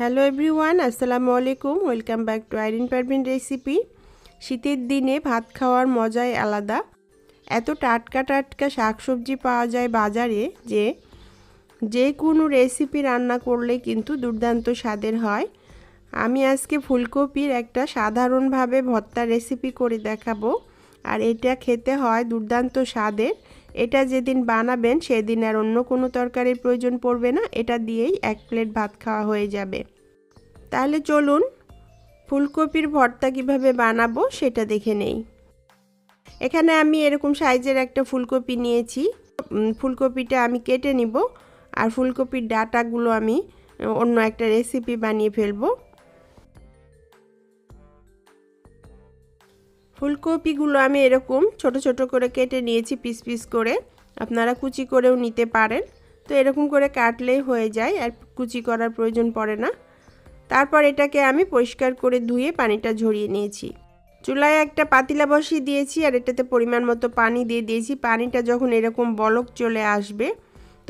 Hello everyone আসসালামু আলাইকুম welcome back to Irin Parvin recipe শীতের দিনে ভাত খাওয়ার মজাই আলাদা। এত টাটকা টাটকা শাকসবজি পাওয়া যায় বাজারে যে যে কোনো রেসিপি রান্না করলে কিন্তু দুর্দান্ত স্বাদের হয়। আমি আজকে ফুলকপির একটা সাধারণভাবে ভর্তা রেসিপি করে দেখাবো। আর এটা খেতে হয় দুর্দান্ত স্বাদের। এটা যেদিন বানাবেন সেদিন আর অন্য কোনো তরকারির প্রয়োজন পড়বে না, এটা দিয়েই এক প্লেট ভাত খাওয়া হয়ে যাবে। তাহলে চলুন ফুলকপির ভর্তা কীভাবে বানাবো সেটা দেখে নেই। এখানে আমি এরকম সাইজের একটা ফুলকপি নিয়েছি। ফুলকপিটা আমি কেটে নিব আর ফুলকপির ডাটাগুলো আমি অন্য একটা রেসিপি বানিয়ে ফেলব। ফুলকপিগুলো আমি এরকম ছোট ছোট করে কেটে নিয়েছি, পিস পিস করে। আপনারা কুচি করেও নিতে পারেন। তো এরকম করে কাটলেই হয়ে যায়, আর কুচি করার প্রয়োজন পড়ে না। তারপর এটাকে আমি পরিষ্কার করে ধুয়ে পানিটা ঝরিয়ে নিয়েছি। চুলায় একটা পাতিলা বসিয়ে দিয়েছি, আর এটাতে পরিমাণ মতো পানি দিয়ে দিয়েছি। পানিটা যখন এরকম বলক চলে আসবে,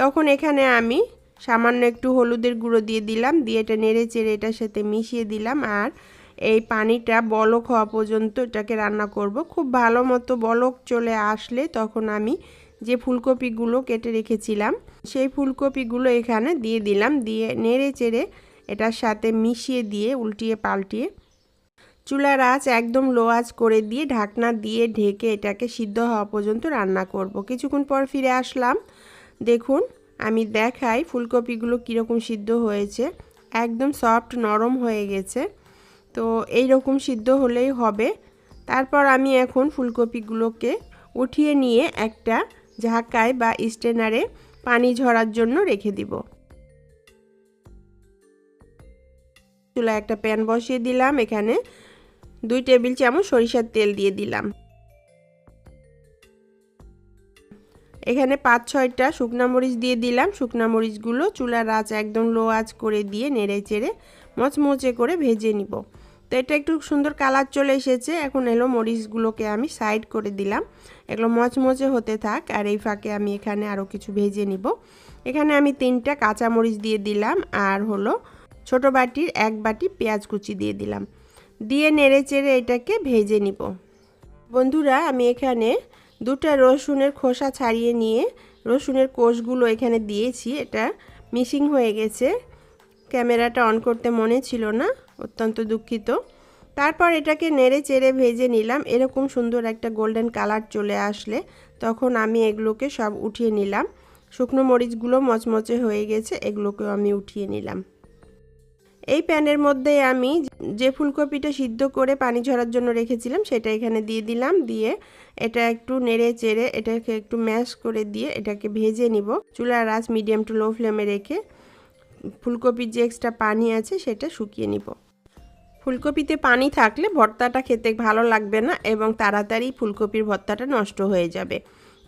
তখন এখানে আমি সামান্য একটু হলুদের গুঁড়ো দিয়ে দিলাম। দিয়ে এটা নেড়ে চেড়ে এটার সাথে মিশিয়ে দিলাম, আর এই পানিটা বলক হওয়া পর্যন্ত এটাকে রান্না করব। খুব ভালো মতো বলক চলে আসলে তখন আমি যে ফুলকপিগুলো কেটে রেখেছিলাম, সেই ফুলকপিগুলো এখানে দিয়ে দিলাম। দিয়ে নেড়ে চেড়ে এটার সাথে মিশিয়ে দিয়ে উল্টিয়ে পাল্টিয়ে চুলার আঁচ একদম লো আঁচ করে দিয়ে ঢাকনা দিয়ে ঢেকে এটাকে সিদ্ধ হওয়া পর্যন্ত রান্না করব। কিছুক্ষণ পর ফিরে আসলাম। দেখুন, আমি দেখাই ফুলকপিগুলো কীরকম সিদ্ধ হয়েছে। একদম সফট নরম হয়ে গেছে। তো এই রকম সিদ্ধ হলেই হবে। তারপর আমি এখন ফুলকপিগুলোকে উঠিয়ে নিয়ে একটা ঝাঁকায় বা স্টেনারে পানি ঝরার জন্য রেখে দিব। চুলায় একটা প্যান বসিয়ে দিলাম, এখানে দুই টেবিল চামচ সরিষার তেল দিয়ে দিলাম। এখানে পাঁচ ছয়টা শুকনা মরিচ দিয়ে দিলাম। শুকনা মরিচগুলো চুলার আঁচ একদম লো আঁচ করে দিয়ে নেড়ে চেড়ে মচমচে করে ভেজে নিব। তো এটা একটু সুন্দর কালার চলে এসেছে। এখন এলো মরিচগুলোকে আমি সাইড করে দিলাম। এগুলো মচমচে হতে থাক আর এই ফাঁকে আমি এখানে আরও কিছু ভেজে নিব। এখানে আমি তিনটা কাঁচা মরিচ দিয়ে দিলাম আর হলো ছোট বাটির এক বাটি পেঁয়াজ কুচি দিয়ে দিলাম। দিয়ে নেড়ে চেড়ে এটাকে ভেজে নিব। বন্ধুরা, আমি এখানে দুটা রসুনের খোসা ছাড়িয়ে নিয়ে রসুনের কোষগুলো এখানে দিয়েছি। এটা মিসিং হয়ে গেছে। ক্যামেরাটা অন করতে মনে ছিল না, অত্যন্ত দুঃখিত। তারপর এটাকে নেড়ে চেড়ে ভেজে নিলাম, এরকম সুন্দর একটা গোল্ডেন কালার চলে আসলে তখন আমি এগুলোকে সব উঠিয়ে নিলাম। শুকনো মরিচগুলো মচমচে হয়ে গেছে, এগুলোকেও আমি উঠিয়ে নিলাম। এই প্যানের মধ্যে আমি যে ফুলকপিটা সিদ্ধ করে পানি ঝরার জন্য রেখেছিলাম, সেটা এখানে দিয়ে দিলাম, দিয়ে এটা একটু নেড়ে চেড়ে এটাকে একটু ম্যাশ করে দিয়ে এটাকে ভেজে নিব। চুলার আঁচ মিডিয়াম টু লো ফ্লেমে রেখে ফুলকপির যে এক্সট্রা পানি আছে সেটা শুকিয়ে নিব। ফুলকপিতে পানি থাকলে ভর্তাটা খেতে ভালো লাগবে না এবং তাড়াতাড়ি ফুলকপির ভর্তাটা নষ্ট হয়ে যাবে।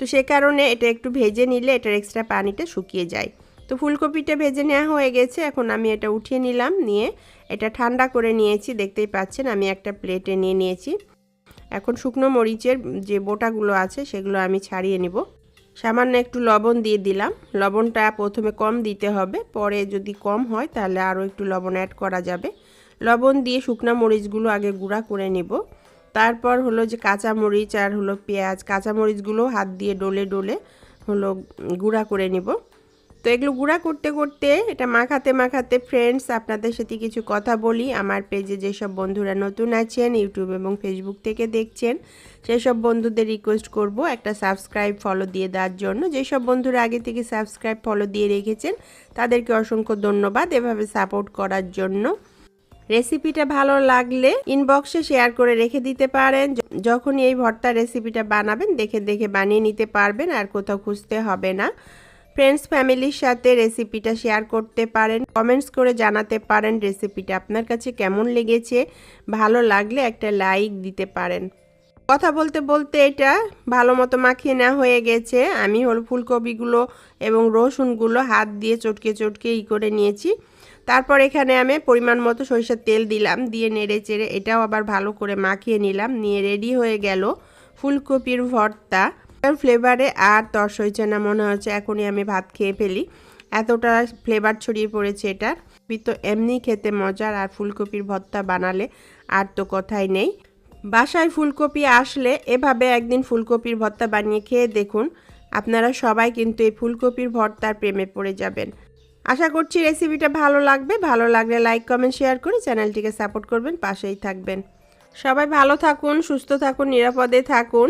তো সে কারণে এটা একটু ভেজে নিলে এটার এক্সট্রা পানিটা শুকিয়ে যায়। তো ফুলকপিটা ভেজে নেওয়া হয়ে গেছে, এখন আমি এটা উঠিয়ে নিলাম, নিয়ে এটা ঠান্ডা করে নিয়েছি, দেখতেই পাচ্ছেন আমি একটা প্লেটে নিয়ে নিয়েছি। এখন শুকনো মরিচের যে বোটাগুলো আছে সেগুলো আমি ছাড়িয়ে নিব। সামান্য একটু লবণ দিয়ে দিলাম। লবণটা প্রথমে কম দিতে হবে, পরে যদি কম হয় তাহলে আরও একটু লবণ অ্যাড করা যাবে। লবণ দিয়ে শুকনা মরিচগুলো আগে গুঁড়া করে নেব। তারপর হলো যে কাঁচা মরিচ আর হলো পেঁয়াজ, কাঁচা মরিচগুলো হাত দিয়ে ডলে ডলে হলো গুঁড়া করে নেব। তো এগুলো গুঁড়া করতে করতে এটা মাখাতে মাখাতে ফ্রেন্ডস আপনাদের সাথে কিছু কথা বলি। আমার পেজে যেসব বন্ধুরা নতুন আছেন ইউটিউব এবং ফেসবুক থেকে দেখছেন, সেসব বন্ধুদের রিকোয়েস্ট করব একটা সাবস্ক্রাইব ফলো দিয়ে দেওয়ার জন্য। যেসব বন্ধুরা আগে থেকে সাবস্ক্রাইব ফলো দিয়ে রেখেছেন, তাদেরকে অসংখ্য ধন্যবাদ এভাবে সাপোর্ট করার জন্য। রেসিপিটা ভালো লাগলে ইনবক্সে শেয়ার করে রেখে দিতে পারেন। যখনই এই ভর্তা রেসিপিটা বানাবেন, দেখে দেখে বানিয়ে নিতে পারবেন, আর কোথাও খুঁজতে হবে না। ফ্রেন্ডস, ফ্যামিলির সাথে রেসিপিটা শেয়ার করতে পারেন, কমেন্টস করে জানাতে পারেন রেসিপিটা। আপনার কাছে কেমন লেগেছে? ভালো লাগলে একটা লাইক দিতে পারেন। কথা বলতে বলতে এটা ভালো মতো মাখিয়ে নেওয়া হয়ে গেছে। আমি হল ফুলকপিগুলো এবং রসুনগুলো হাত দিয়ে চটকে চটকে ই করে নিয়েছি। তারপর এখানে আমি পরিমাণ মতো সরিষার তেল দিলাম, দিয়ে নেড়ে চেড়ে এটাও আবার ভালো করে মাখিয়ে নিলাম, নিয়ে রেডি হয়ে গেল ফুলকপির ভর্তা। ফ্লেভারে আর তর হয়েছে না, মনে হচ্ছে এখনই আমি ভাত খেয়ে ফেলি। এতটা ফ্লেভার ছড়িয়ে পড়েছে এটার। তো এমনি খেতে মজার আর ফুলকপির ভর্তা বানালে আর তো কথাই নেই। বাসায় ফুলকপি আসলে এভাবে একদিন ফুলকপির ভর্তা বানিয়ে খেয়ে দেখুন, আপনারা সবাই কিন্তু এই ফুলকপির ভর্তার প্রেমে পড়ে যাবেন। আশা করছি রেসিপিটা ভালো লাগবে। ভালো লাগলে লাইক কমেন্ট শেয়ার করে চ্যানেলটিকে সাপোর্ট করবেন, পাশেই থাকবেন। সবাই ভালো থাকুন, সুস্থ থাকুন, নিরাপদে থাকুন।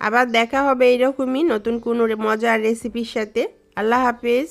আবার দেখা হবে এরকমই নতুন কোনো মজার রেসিপির সাথে। আল্লাহ হাফিজ।